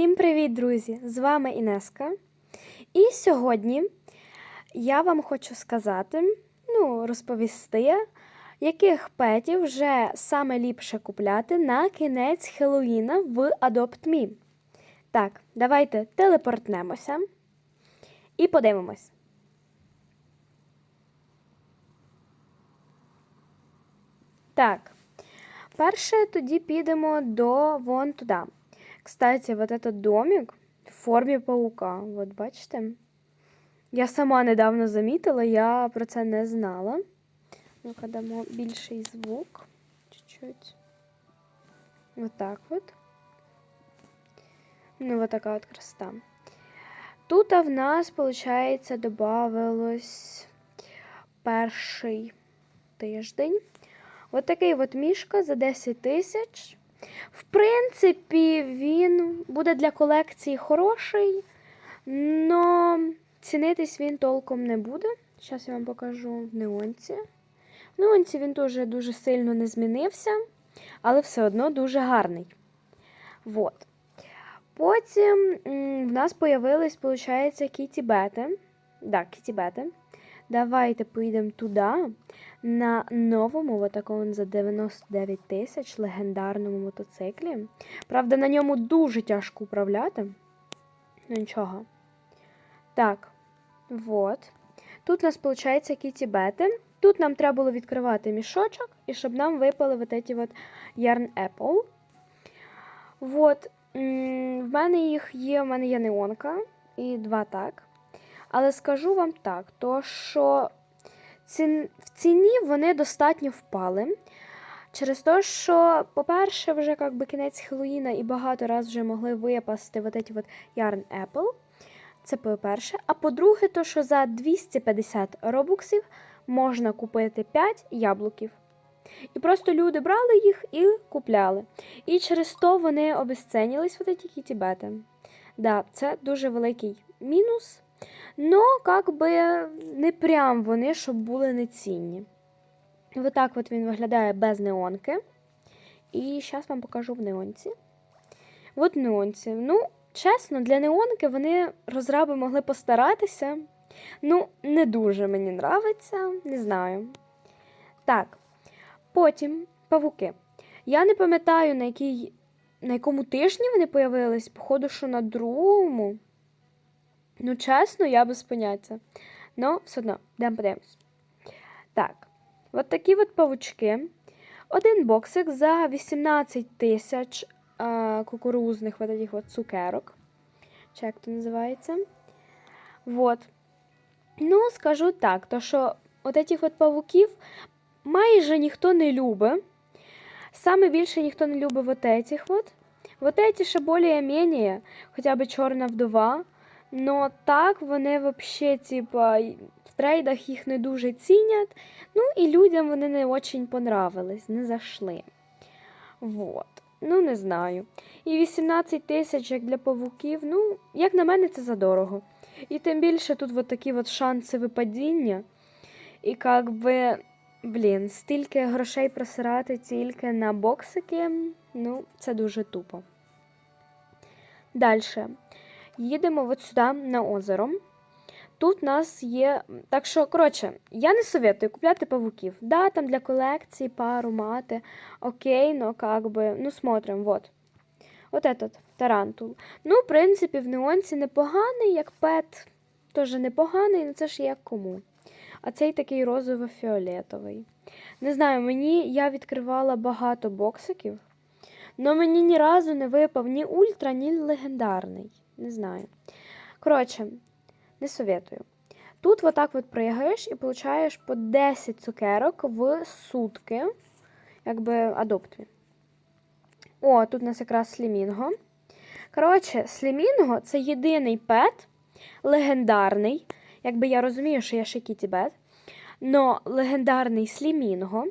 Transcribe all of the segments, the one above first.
Всім привіт, друзі! З вами Інеска. І сьогодні я вам хочу сказати, ну, розповісти, яких петів вже саме ліпше купляти на кінець Хеллоїна в Adopt Me. Так, давайте телепортнемося і подивимось. Так, перше тоді підемо до вон туди. Кстати, вот этот домик в формі паука. Вот бачите? Я сама недавно замітила, я про це не знала. Ну-ка дамо більший звук. Чуть-чуть. Вот так вот. Ну, вот така от красота. Тут в нас, виходить, добавилось перший тиждень. От такий от мішка за 10 тисяч. В принципі, він буде для колекції хороший, але цінитись він толком не буде. Зараз я вам покажу в неонці. В неонці він теж дуже сильно не змінився, але все одно дуже гарний. Вот. Потім в нас появились, виходить, кіті-бети. Да, кіті-бети. Давайте поїдемо туди на новому, вот такому за 99 тисяч легендарному мотоциклі. Правда, на ньому дуже тяжко управляти. Ну нічого. Так, вот. Тут у нас, виходить, кіті-бети. Тут нам треба було відкривати мішочок, і щоб нам випали вот эти вот Yarn Apple. Вот. В мене їх є, в мене є неонка і два так. Але скажу вам так, то що цін... в ціні вони достатньо впали. Через те, що, по-перше, вже як би, кінець Хеллоїна і багато раз вже могли випасти вот эти вот Yarn Apple. Це по-перше. А по-друге, то що за 250 робоксів можна купити 5 яблуків. І просто люди брали їх і купляли. І через то вони обесценились, вот эти кітібети. Да, це дуже великий мінус. Но, как би, не прям вони, щоб були нецінні. Ось так от він виглядає без неонки. І зараз вам покажу в неонці. От неонці. Ну, чесно, для неонки вони розраби могли постаратися. Ну, не дуже мені нравиться, не знаю. Так, потім павуки. Я не пам'ятаю, на на якому тижні вони появились, походу, що на другому. Ну, чесно, я без поняття. Ну, все одно, йдемо подивимось. Так, от такі от павучки. Один боксик за 18 тисяч е, кукурузних от таких от цукерок. Чи як то називається? Вот. Ну, скажу так, то що от этих от павуків майже ніхто не любить. Саме більше ніхто не любить вот этих от. Вот эти ще більш-менш, хоча б чорна вдова. Но так вони вообще, типа, в трейдах їх не дуже цінять. Ну і людям вони не очень понравились, не зайшли. Вот. Ну, не знаю. І 18 тисяч як для павуків, ну, як на мене, це задорого. І тим більше тут от такі от шанси випадіння. І як би, блін, стільки грошей просирати тільки на боксики, ну, це дуже тупо. Далі. Їдемо от сюди на озеро. Тут у нас є. Так що, коротше, я не советую купляти павуків. Да, там для колекції пару мати. Окей, но как би, ну, смотрим, вот. От этот тарантул. Ну, в принципі, в неонці непоганий, як пет. Теж непоганий, ну це ж як кому. А цей такий розово-фіолетовий. Не знаю, мені я відкривала багато боксиків, але мені ні разу не випав ні ультра, ні легендарний. Не знаю. Коротше, не советую. Тут вот так от пригаєш і получаєш по 10 цукерок в сутки, якби адоптві. О, тут у нас якраз слімінго. Коротше, слімінго це єдиний пет, легендарний. Якби я розумію, що я ще кітібет. Но легендарний слімінго,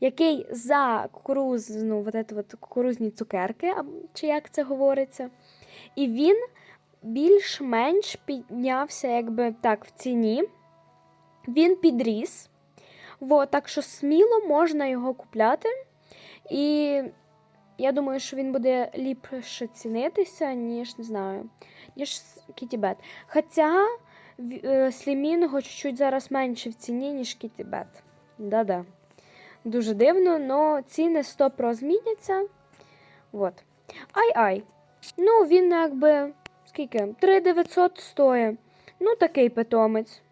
який за кукурузну, вот вот кукурузні цукерки, чи як це говориться. І він більш-менш піднявся, якби так, в ціні. Він підріс. Вот, так що сміло можна його купляти. І я думаю, що він буде ліпше цінитися, ніж не знаю, ніж Кітібет. Хоча в- е, Слімінго чуть-чуть зараз менше в ціні, ніж Кітібет. Да-да. Дуже дивно, але ціни 100 про зміняться. Ай-ай. Ну, він якби. Скільки? 3900 стоїть. Ну, такий питомець.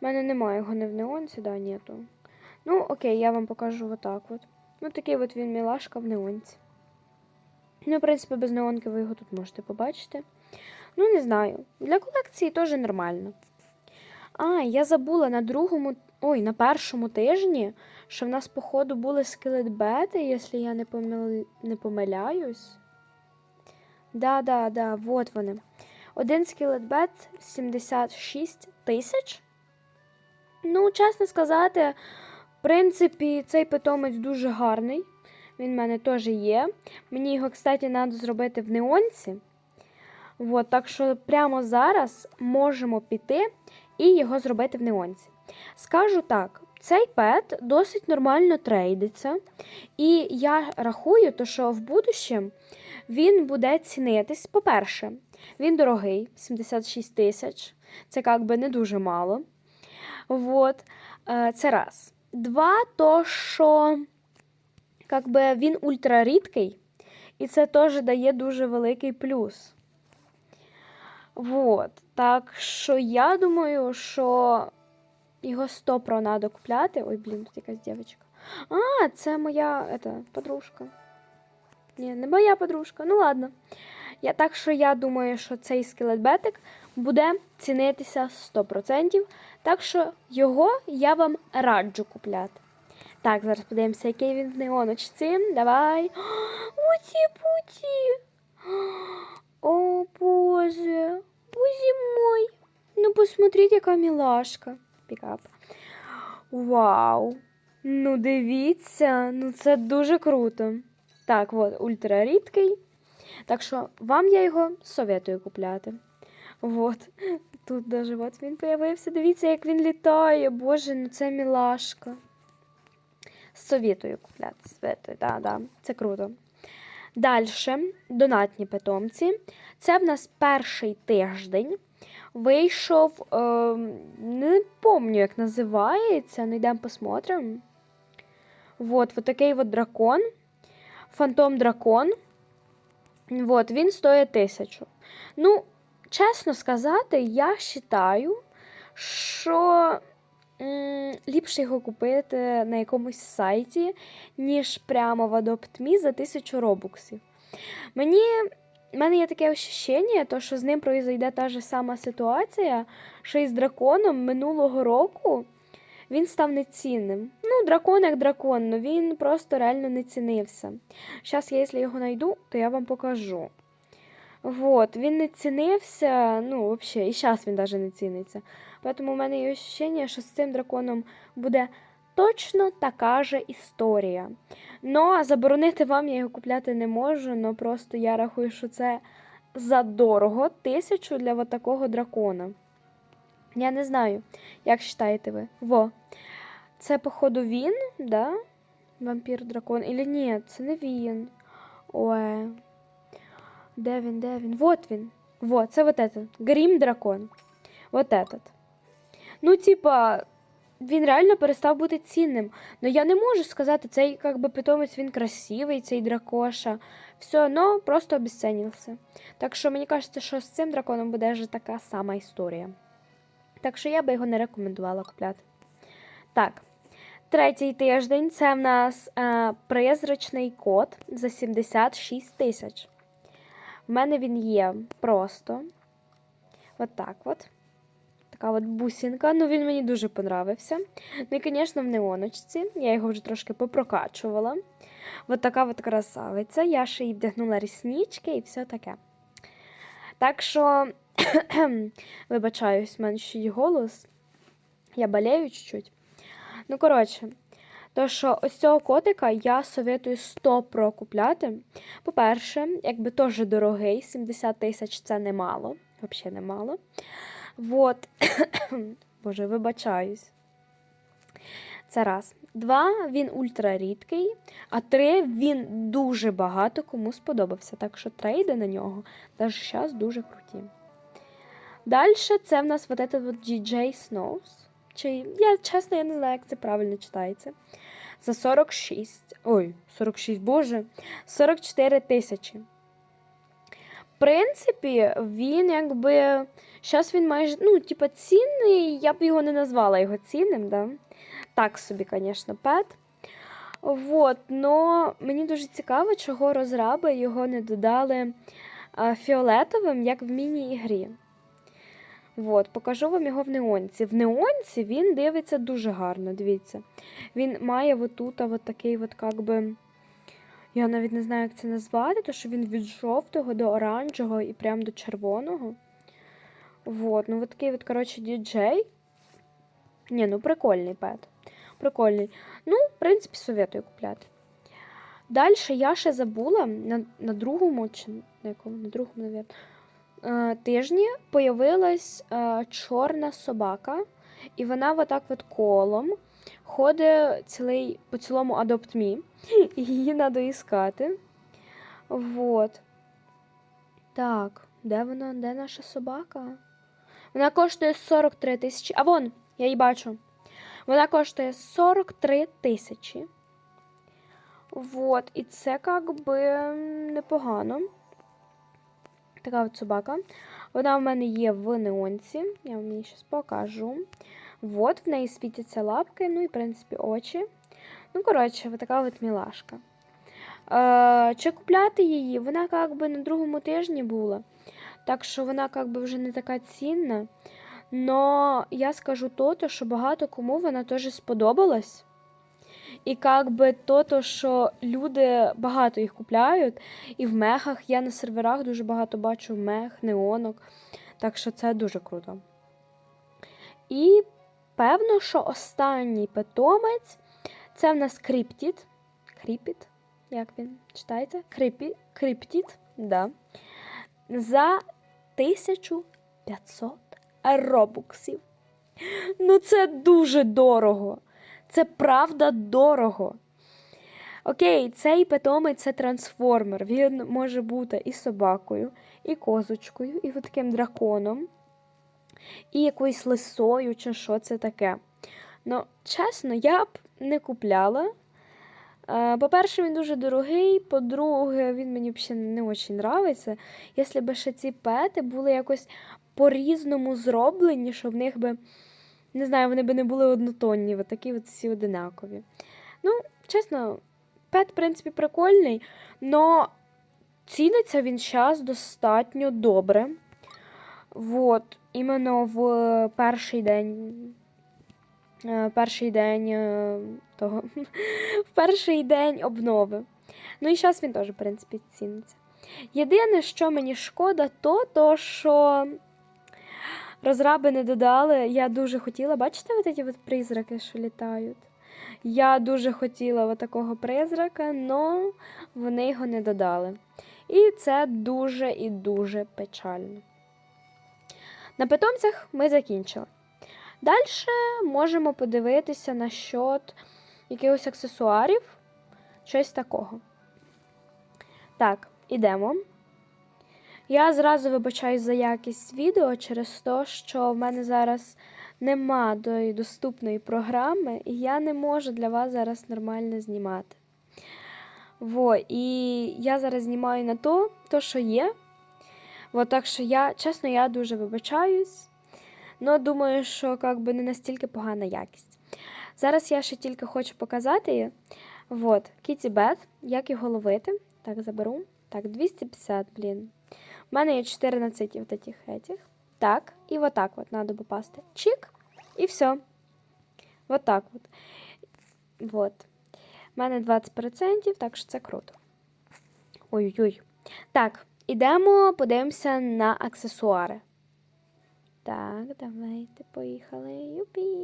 У мене немає його не в неонці, да, нету. Ну, окей, я вам покажу отак от. Ну, такий от він мілашка в неонці. Ну, в принципі, без неонки ви його тут можете побачити. Ну, не знаю. Для колекції теж нормально. А, я забула на другому, ой, на першому тижні, що в нас, походу, були скелетбети, якщо я не, помил... не помиляюсь. Да, да, да, вот вони. Один скелетбет 76 тисяч. Ну, чесно сказати, в принципі, цей питомець дуже гарний. Він в мене теж є. Мені його, кстати, треба зробити в неонці. От, так що прямо зараз можемо піти і його зробити в неонці. Скажу так, цей пет досить нормально трейдиться. І я рахую, то, що в будущем він буде цінитись. По-перше, він дорогий, 76 тисяч. Це як би не дуже мало. Вот. Е, Це раз. Два, то що как би, він ультрарідкий, і це теж дає дуже великий плюс. Вот. Так що я думаю, що його 100 про надо купляти. Ой, блін, тут якась дівчинка. А, це моя это, подружка. Ні, не моя подружка. Ну ладно. Я, так що я думаю, що цей скелетбетик буде цінитися 100%. Так що його я вам раджу купляти. Так, зараз подивимося, який він в неоночці. Давай. Уті-путі. О, Боже. Боже мой. Ну, посмотрите, яка мілашка. Пікап. Вау. Ну, дивіться, ну це дуже круто. Так, от, ультрарідкий. Так що вам я його советую купляти. Вот. Тут даже от він появився. Дивіться, як він літає. Боже, ну це мілашка. Советую купляти. Советую, да, да. Це круто. Далі, донатні питомці. Це в нас перший тиждень. Вийшов, е, не пам'ятаю, як називається, ну йдемо посмотримо. Вот, вот такий от дракон. Фантом дракон. Вот, він стоїть тисячу. Ну, чесно сказати, я вважаю, що ліпше його купити на якомусь сайті, ніж прямо в AdoptMe за тисячу робоксів. Мені в мене є таке ощущення, то, що з ним произойде та ж сама ситуація, що і з драконом минулого року він став нецінним. Ну, дракон як дракон, але він просто реально не цінився. Зараз, я, якщо його знайду, то я вам покажу. Вот, він не цінився, ну, взагалі, і зараз він навіть не ціниться. Тому в мене є ощущення, що з цим драконом буде точно така же історія. Ну, а заборонити вам я його купляти не можу, але просто я рахую, що це задорого тисячу для такого дракона. Я не знаю, як вважаєте ви. Во. Це, походу, він, да? Вампір дракон. Или ні, це не він. Ой. Де він, де він? Вот він. Вот, це вот этот. Грім дракон. Вот этот. Ну, типа, він реально перестав бути цінним. Но я не можу сказати, цей как би, питомець він красивий, цей дракоша. Все одно просто обесценився. Так що мені кажеться, що з цим драконом буде вже така сама історія. Так що я би його не рекомендувала купляти. Так, третій тиждень це в нас е, призрачний кот за 76 тисяч. В мене він є просто. От так от. Така от бусинка. Ну, він мені дуже понравився. Ну і, звісно, в неоночці. Я його вже трошки попрокачувала. От така от красавиця. Я ще й вдягнула ріснички і все таке. Так що, вибачаюсь, в мене ще й голос. Я болею чуть-чуть. Ну, коротше, то що ось цього котика я советую 100 про купляти. По-перше, якби теж дорогий, 70 тисяч це немало, взагалі немало. Вот. Боже, вибачаюсь. Це раз. Два, він ультрарідкий, а три, він дуже багато кому сподобався. Так що трейди на нього навіть зараз дуже круті. Далі це в нас вот этот вот DJ Snows. Чи, я чесно, я не знаю, як це правильно читається. За 46. Ой, 46, боже, 44 тисячі. В принципі, він якби. Зараз він майже, ну, типа, цінний, я б його не назвала його цінним, да? Так собі, звісно, пет. Вот, но мені дуже цікаво, чого розраби його не додали фіолетовим, як в міні-ігрі. Вот, покажу вам його в неонці. В неонці він дивиться дуже гарно, дивіться. Він має отут от такий, от, как би, я навіть не знаю, як це назвати, тому що він від жовтого до оранжевого і прям до червоного. Вот, ну от такий, от, коротше, діджей. Ні, ну прикольний пет. Прикольний. Ну, в принципі, советую купляти. Далі я ще забула на, на другому, чи на якому, на другому, навіть, е, тижні появилась е, чорна собака, і вона отак от колом ходить цілий, по цілому Adopt і її треба іскати. Вот. Так, де вона? Де наша собака? Вона коштує 43 тисячі. А вон, я її бачу. Вона коштує 43 тисячі. Вот, і це как би непогано. Така от собака. Вона в мене є в неонці. Я вам її зараз покажу. Вот, в неї світяться лапки, ну і, в принципі, очі. Ну, коротше, от така от мілашка. Е, чи купляти її? Вона как би на другому тижні була. Так що вона как би вже не така цінна. Но я скажу то, що багато кому вона теж сподобалась. І как би то, то, що люди багато їх купляють. І в мехах я на серверах дуже багато бачу мех, неонок. Так що це дуже круто. І певно, що останній питомець це в нас Криптіт. Кріпіт, як він читається? Криптіт, да. За 1500 робуксів. Ну, це дуже дорого. Це правда дорого. Окей, цей питомець це трансформер. Він може бути і собакою, і козочкою, і таким драконом, і якоюсь лисою, чи що це таке. Ну, чесно, я б не купляла. Е, По-перше, він дуже дорогий. По-друге, він мені взагалі не дуже подобається. Якщо б ще ці пети були якось по-різному зроблені, щоб в них би, не знаю, вони би не були однотонні, от такі от всі одинакові. Ну, чесно, пет, в принципі, прикольний, але ціниться він зараз достатньо добре. Вот, іменно в перший день. Е, Перший день е, того. перший день обнови. Ну і зараз він теж, в принципі, ціниться. Єдине, що мені шкода, то, то що розраби не додали. Я дуже хотіла, бачите, от ці от призраки, що літають? Я дуже хотіла от такого призрака, але вони його не додали. І це дуже і дуже печально. На питомцях ми закінчили. Далі можемо подивитися на счет якихось аксесуарів, щось такого. Так, ідемо. Я зразу вибачаюсь за якість відео через те, що в мене зараз нема до доступної програми, і я не можу для вас зараз нормально знімати. Во, і я зараз знімаю на то, то що є. Во, так що я, чесно, я дуже вибачаюсь. Ну, думаю, що как би, не настільки погана якість. Зараз я ще тільки хочу показати її. Вот, Kitty Bed, як його ловити. Так, заберу. Так, 250, блін. У мене є 14 вот этих этих. Так, і вот так вот надо попасти. Чик, і все. Вот так. Вот. У мене 20%, так що це круто. Ой-ой-ой. Так, ідемо, подивимося на аксесуари. Так, давайте, поїхали. Юпі.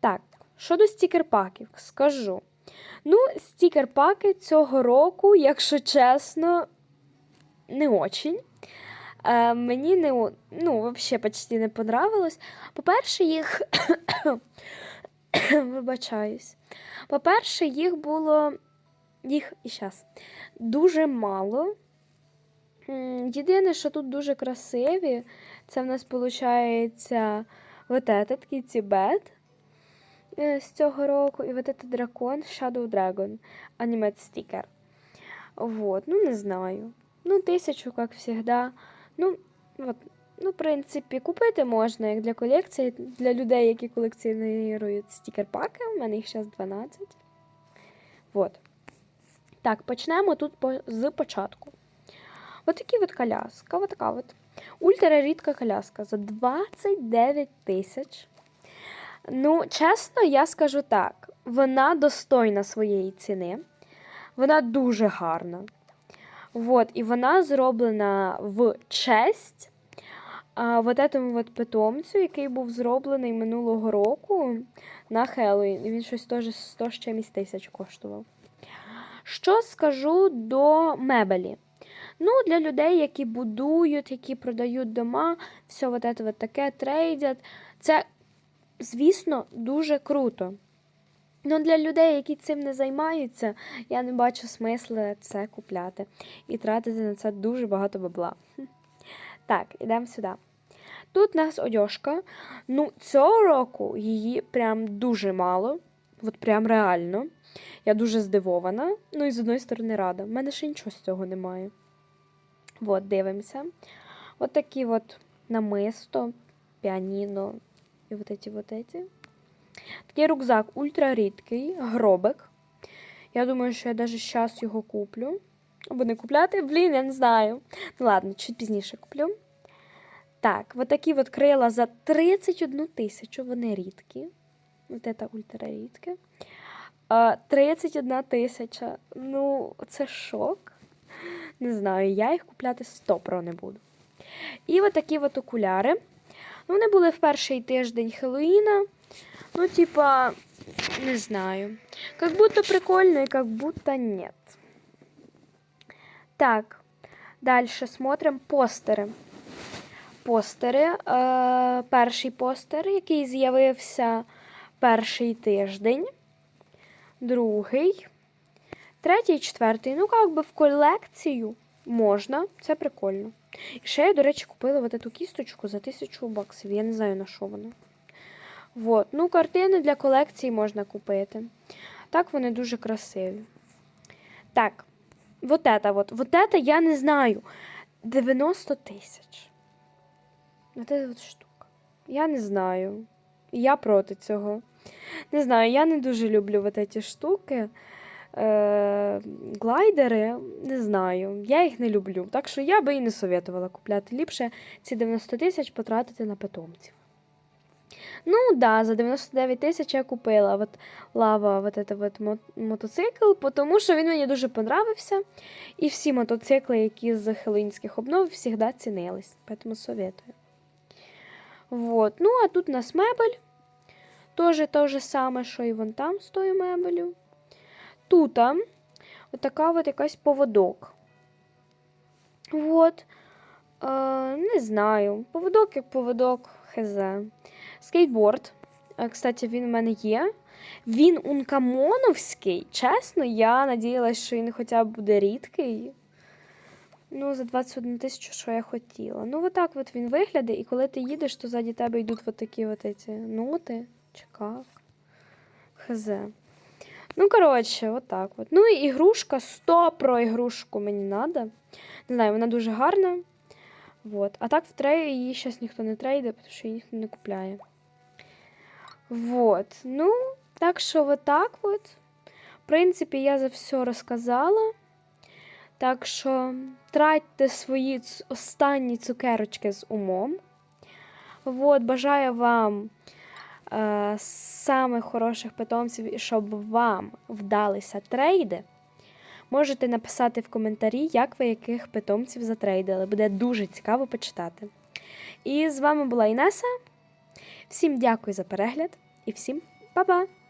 Так, щодо стікер-паків, скажу. Ну, стікер-паки цього року, якщо чесно, не очень. Е, мені не, ну, взагалі почти не понравилось. По-перше, їх Вибачаюсь. По-перше, їх було їх і зараз дуже мало. Єдине, що тут дуже красиві, це в нас виходить этот такий Тібет з цього року, і этот дракон Shadow Dragon Animate Sticker. Вот, ну не знаю. Ну, тисячу, як завжди. Ну, от, ну, в принципі, купити можна як для колекції, для людей, які колекціонують стікер-паки. У мене їх зараз 12. Вот. Так, почнемо тут з початку. Ось такі от коляска, от така от. Ультрарідка коляска за 29 тисяч. Ну, чесно, я скажу так: вона достойна своєї ціни. Вона дуже гарна. Вот, і вона зроблена в честь а, вот этому от питомцю, який був зроблений минулого року на Хеллоуін. Він щось теж 100 з чимось тисяч коштував. Що скажу до мебелі? Ну, для людей, які будують, які продають дома, все вот это вот таке трейдять. Це, звісно, дуже круто. Ну, для людей, які цим не займаються, я не бачу смисла це купляти і тратити на це дуже багато бабла. Так, ідемо сюди. Тут у нас одяжка. Ну, цього року її прям дуже мало. От прям реально. Я дуже здивована. Ну і з одної сторони рада. У мене ще нічого з цього немає. От, дивимося. От такі от намисто, піаніно і от ці от ці. Такий рюкзак ультрарідкий, гробик. Я думаю, що я навіть зараз його куплю. Або не купляти, блін, я не знаю. Ну ладно, чуть пізніше куплю. Так, от такі от крила за 31 тисячу, вони рідкі. От це ультрарідке. 31 тисяча. Ну, це шок. Не знаю, я їх купляти 100 про не буду. І от такі от окуляри. Ну, вони були в перший тиждень Хеллоїна. Ну, типа, не знаю. Как будто прикольно и как будто нет. Так, дальше смотрим постери. Постери. Е, перший постер, який з'явився перший тиждень. Другий. Третій, четвертий. Ну, як би в колекцію можна. Це прикольно. І ще я, до речі, купила вот эту кісточку за тисячу баксів. Я не знаю, на що вона. Вот. Ну, картини для колекції можна купити. Так, вони дуже красиві. Так, вот это вот. Вот это я не знаю. 90 тисяч. Вот эта вот штука. Я не знаю. Я проти цього. Не знаю, я не дуже люблю вот эти штуки. Е, глайдери, не знаю, я їх не люблю. Так що я би і не советувала купляти. Ліпше ці 90 тисяч потратити на питомців. Ну, да, за 99 тисяч я купила от лава вот это вот мотоцикл, тому що він мені дуже понравився. І всі мотоцикли, які з хеллоїнських обнов, завжди цінились. Поэтому советую. Вот. Ну, а тут у нас мебель. Тоже те же саме, що і вон там з тою мебелю. Тут отака от якась поводок. Вот. Е, не знаю. Поводок як поводок, хз. Скейтборд. Е, Кстати, він у мене є. Він ункамоновський. Чесно, я надіялась, що він хоча б буде рідкий. Ну, за 21 тисячу, що я хотіла. Ну, отак от він виглядає, і коли ти їдеш, то ззаді тебе йдуть от такі от ці ноти. Як? Хз. Ну, коротше, отак от. Ну і ігрушка 100 про ігрушку мені треба. Не знаю, вона дуже гарна. Вот. А так в треї її зараз ніхто не трейде, тому що її ніхто не купляє. Вот. Ну, так що вот так от. В принципі, я за все розказала. Так що тратьте свої останні цукерочки з умом. Вот, бажаю вам е, самих хороших питомців і щоб вам вдалися трейди. Можете написати в коментарі, як ви яких питомців затрейдили. Буде дуже цікаво почитати. І з вами була Інеса. Всім дякую за перегляд і всім па-па!